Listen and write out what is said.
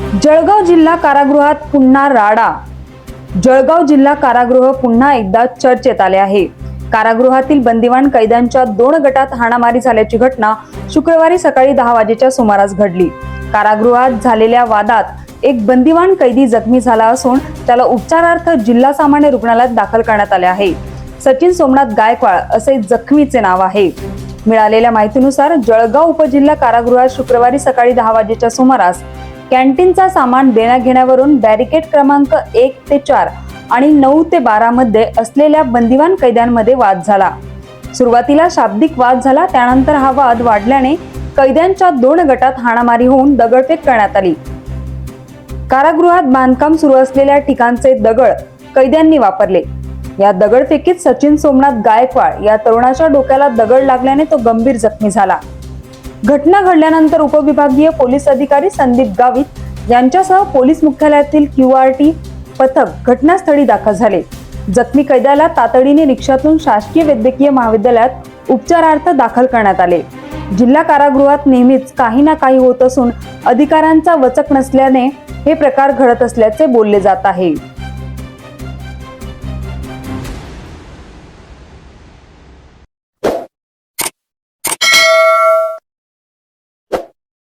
जळगाव जिल्हा कारागृहात पुन्हा राडा. जळगाव जिल्हा कारागृह पुन्हा एकदा चर्चेत आले आहे. कारागृहातील बंदिवान कैद्यांच्या दोन गटात हाणामारी झाल्याची घटना शुक्रवारी सकाळी दहा वाजेच्या सुमारास घडली. कारागृहात झालेल्या वादात एक बंदिवान कैदी जखमी झाला असून त्याला उपचारार्थ जिल्हा सामान्य रुग्णालयात दाखल करण्यात आले आहे. सचिन सोमनाथ गायकवाड असे जखमीचे नाव आहे. मिळालेल्या माहितीनुसार जळगाव उपजिल्हा कारागृहात शुक्रवारी सकाळी दहा वाजेच्या सुमारास कॅन्टीनचा सामान देण्याघेण्यावरून बॅरिकेड क्रमांक एक ते चार आणि नऊ ते बारा मध्ये असलेल्या बंदिवान कैद्यांमध्ये वाद झाला. सुरुवातीला शाब्दिक वाद झाला त्यानंतर हा वाद वाढल्याने कैद्यांच्या दोन गटात हाणामारी होऊन दगडफेक करण्यात आली. कारागृहात बांधकाम सुरू असलेल्या ठिकाणचे दगड कैद्यांनी वापरले. या दगडफेकीत सचिन सोमनाथ गायकवाड या तरुणाच्या डोक्याला दगड लागल्याने तो गंभीर जखमी झाला. घटना घडल्यानंतर उपविभागीय पोलीस अधिकारी संदीप गावित यांच्यासह पोलीस मुख्यालयातील क्यू आर टी पथक घटनास्थळी दाखल झाले. जखमी कैद्याला तातडीने रिक्षातून शासकीय वैद्यकीय महाविद्यालयात उपचारार्थ दाखल करण्यात आले. जिल्हा कारागृहात नेहमीच काही ना काही होत असून अधिकाऱ्यांचा वचक नसल्याने हे प्रकार घडत असल्याचे बोलले जात आहे.